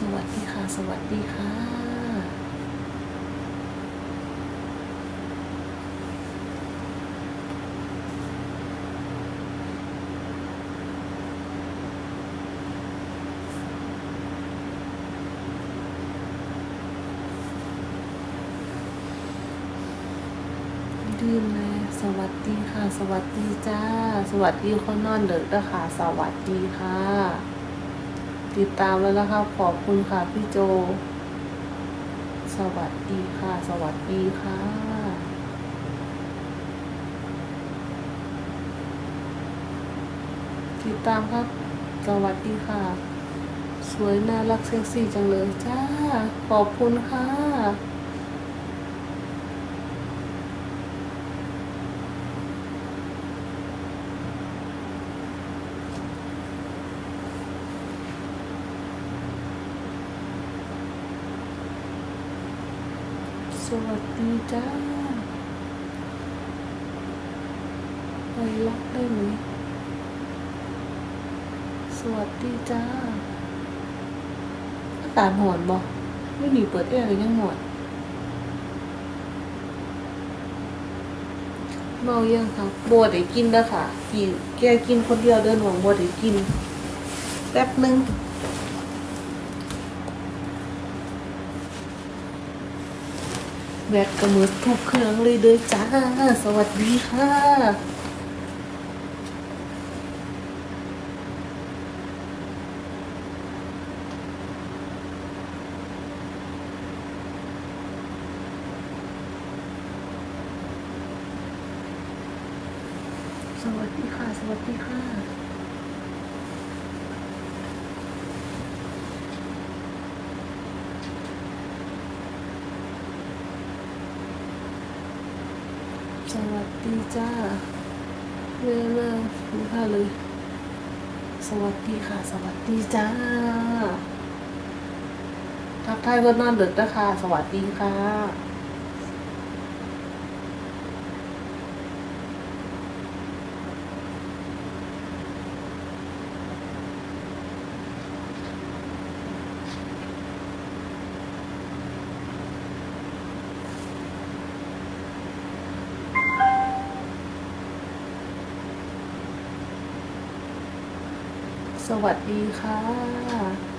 สวัสดีค่ะ สวัสดีค่ะ ดื่มเลยสวัสดีค่ะ สวัสดีจ้า สวัสดีคนนอนเด็กด้วยค่ะ สวัสดีค่ะ ติดตามแล้วนะคะ ขอบคุณค่ะพี่โจ สวัสดีค่ะ สวัสดีค่ะติดตามครับ สวัสดีค่ะ สวยน่ารักเซ็กซี่จังเลยจ้า ขอบคุณค่ะ สวัสดีจ้าไปล็อกได้ไหมสวัสดีจ้าอากาศหอนบ่ไม่หนีเปิดแอร์เลยยังหอนเมายังครับบัวได้กินแล้วค่ะกี่แกกินคนเดียวเดินหวังบัวได้กิน แป๊บนึง แบตกระมือทุกเครื่องเลยเด้อจ้า สวัสดีค่ะสวัสดีค่ะ สวัสดีค่ะ สวัสดีจ้าเรื่องคุณค่ะเลย สวัสดีค่ะ สวัสดีจ้าทักทายคนนอนดึกนะคะสวัสดีค่ะ สวัสดีค่ะ